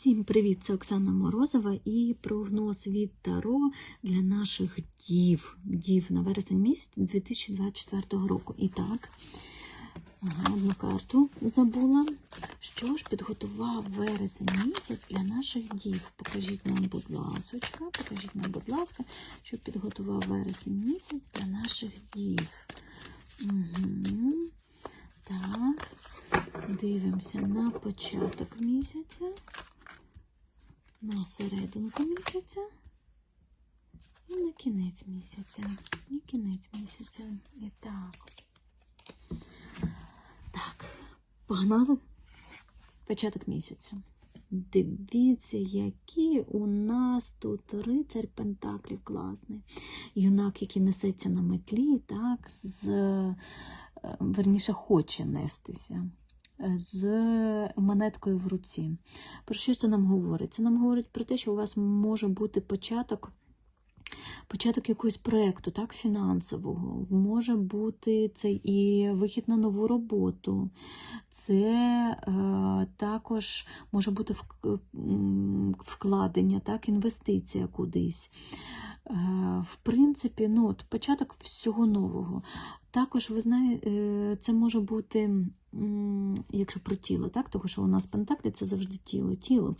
Всім привіт! Це Оксана Морозова і прогноз від Таро для наших дів, дів на вересень місяць 2024 року. І так, одну карту забула. Що ж підготував вересень місяць для наших дів? Покажіть нам, будь ласочка, покажіть нам, будь ласка, що підготував вересень місяць для наших дів. Угу. Так, дивимося на початок місяця на серединку місяця і на кінець місяця. І кінець місяця. І так. Так, погнали. Початок місяця. Дивіться, які у нас тут рицарь Пентаклів класний. Юнак, який несеться на метлі, так, з, е, верніше, хоче нестися з монеткою в руці. Про що це нам говорить? Це нам говорить про те, що у вас може бути початок. Початок якогось проєкту, так, фінансового, може бути це і вихід на нову роботу, це е, також може бути вкладення, так, інвестиція кудись. Е, в принципі, ну, от початок всього нового. Також, ви знаєте, це може бути, якщо про тіло, так? тому що у нас пентаклі це завжди тіло. тіло.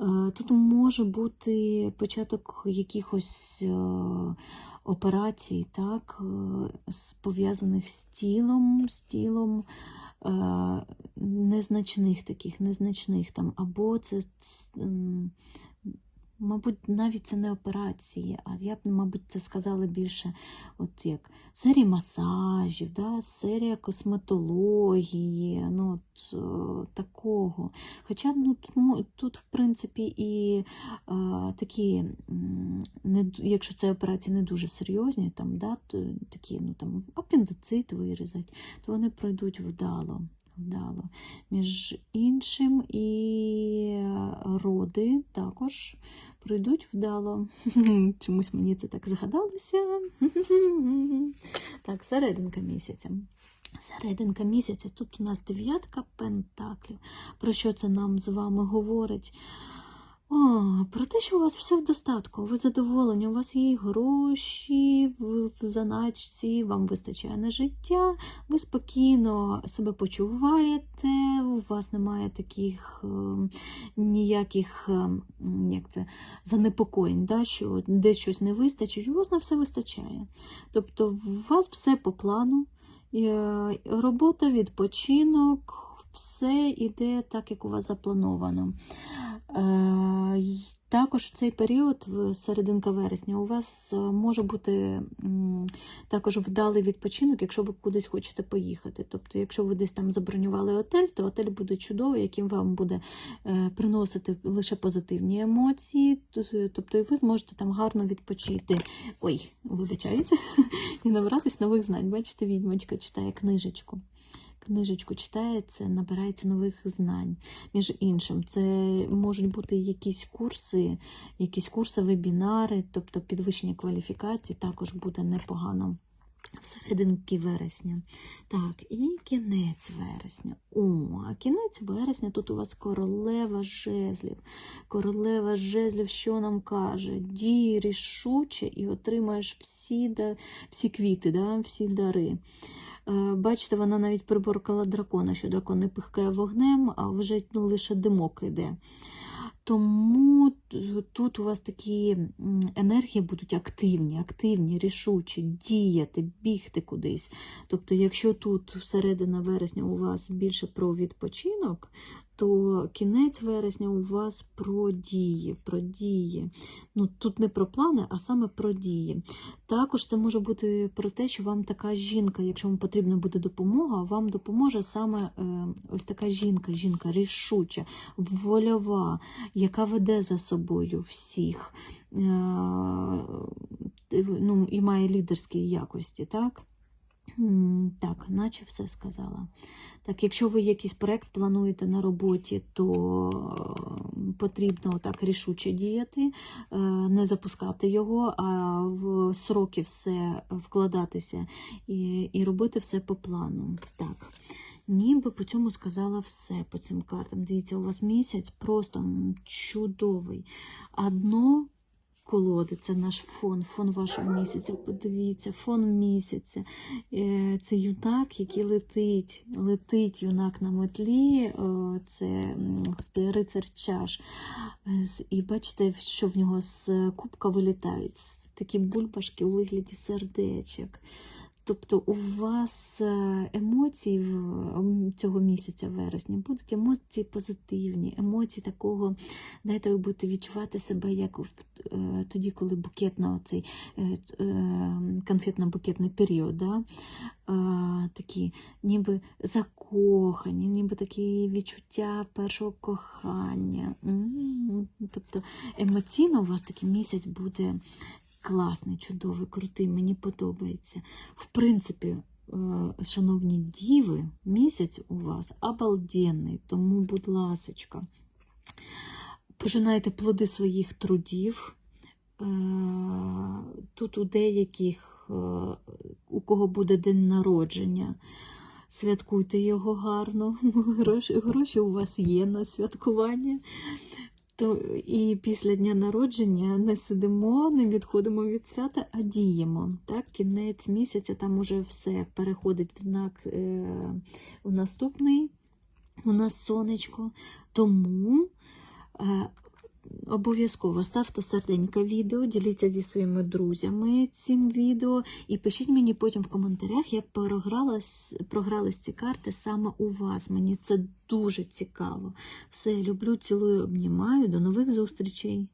Е, тут може бути початок якихось е, операцій, так? пов'язаних з тілом, з тілом. Незначних таких, незначних там, або це Мабуть, навіть це не операції, а я б, мабуть, це сказала більше от як серія масажів, да, серія косметології, ну, от, о, такого. Хоча ну, тут, тут, в принципі, і а, такі, не, якщо це операції не дуже серйозні, там, да, то, такі, ну, там, апендицит вирізати, то вони пройдуть вдало вдало. Між іншим, і роди також пройдуть вдало. Чомусь мені це так згадалося. Так, серединка місяця. Серединка місяця, тут у нас дев'ятка пентаклів. Про що це нам з вами говорить? О, про те, що у вас все в достатку, ви задоволені, у вас є гроші в, заначці, вам вистачає на життя, ви спокійно себе почуваєте, у вас немає таких е, ніяких е, як це, занепокоєнь, да, що десь щось не вистачить, у вас на все вистачає. Тобто у вас все по плану, е, робота, відпочинок все йде так, як у вас заплановано. Е, також в цей період, серединка вересня, у вас е, може бути також вдалий відпочинок, якщо ви кудись хочете поїхати. Тобто, якщо ви десь там забронювали отель, то отель буде чудовий, яким вам буде е, приносити лише позитивні емоції. Тобто, і ви зможете там гарно відпочити. Ой, вибачаюся, і набратись нових знань. Бачите, відьмочка читає книжечку книжечку читається, набирається нових знань. Між іншим, це можуть бути якісь курси, якісь курси, вебінари, тобто підвищення кваліфікації також буде непогано. Всерединки вересня. Так, і кінець вересня. О, а кінець вересня тут у вас королева жезлів. Королева жезлів, що нам каже? Дій рішуче і отримаєш всі всі квіти, да, всі дари. Е, бачите, вона навіть приборкала дракона, що дракон не пихкає вогнем, а вже ну, лише димок йде. Тому тут у вас такі енергії будуть активні, активні, рішучі, діяти, бігти кудись. Тобто, якщо тут середина вересня у вас більше про відпочинок, то кінець вересня у вас про дії, про дії. Ну, Тут не про плани, а саме про дії. Також це може бути про те, що вам така жінка, якщо вам потрібна буде допомога, вам допоможе саме е, ось така жінка, жінка рішуча, вольова, яка веде за собою всіх е, ну, і має лідерські якості. так? Так, наче все сказала. Так, якщо ви якийсь проект плануєте на роботі, то потрібно так рішуче діяти, е, не запускати його, а в сроки все вкладатися і і робити все по плану. Так, ніби по цьому сказала все по цим картам. Дивіться, у вас місяць просто чудовий. Одно колоди це наш фон, фон вашого місяця. Подивіться, фон місяця. Е, Це юнак, який летить. Летить юнак на метлі. е, Це рицар чаш. Е, І бачите, що в нього з кубка вилітають такі бульбашки у вигляді сердечок. Тобто у вас е, емоції цього місяця вересня будуть емоції позитивні, емоції такого, знаєте, ви будете відчувати себе як е, тоді, коли букетна цей конфетно-букетний період. Да? Е, Такі ніби закохані, ніби такі відчуття першого кохання. Тобто емоційно у вас такий місяць буде класний, чудовий, крутий, мені подобається. В принципі, е, шановні діви, місяць у вас обалденний, тому, будь ласочка, пожинайте плоди своїх трудів. Е, Тут у деяких, е, у кого буде день народження, святкуйте його гарно. Гроші, гроші у вас є на святкування. То і після дня народження не сидимо, не відходимо від свята, а діємо. Так, кінець місяця там уже все переходить в знак е, в наступний. У нас сонечко. Тому е, обов'язково ставте серденьке відео, діліться зі своїми друзями цим відео і пишіть мені потім в коментарях, як програлась, програлись ці карти саме у вас. Мені це дуже цікаво. Все, люблю, цілую, обнімаю. До нових зустрічей!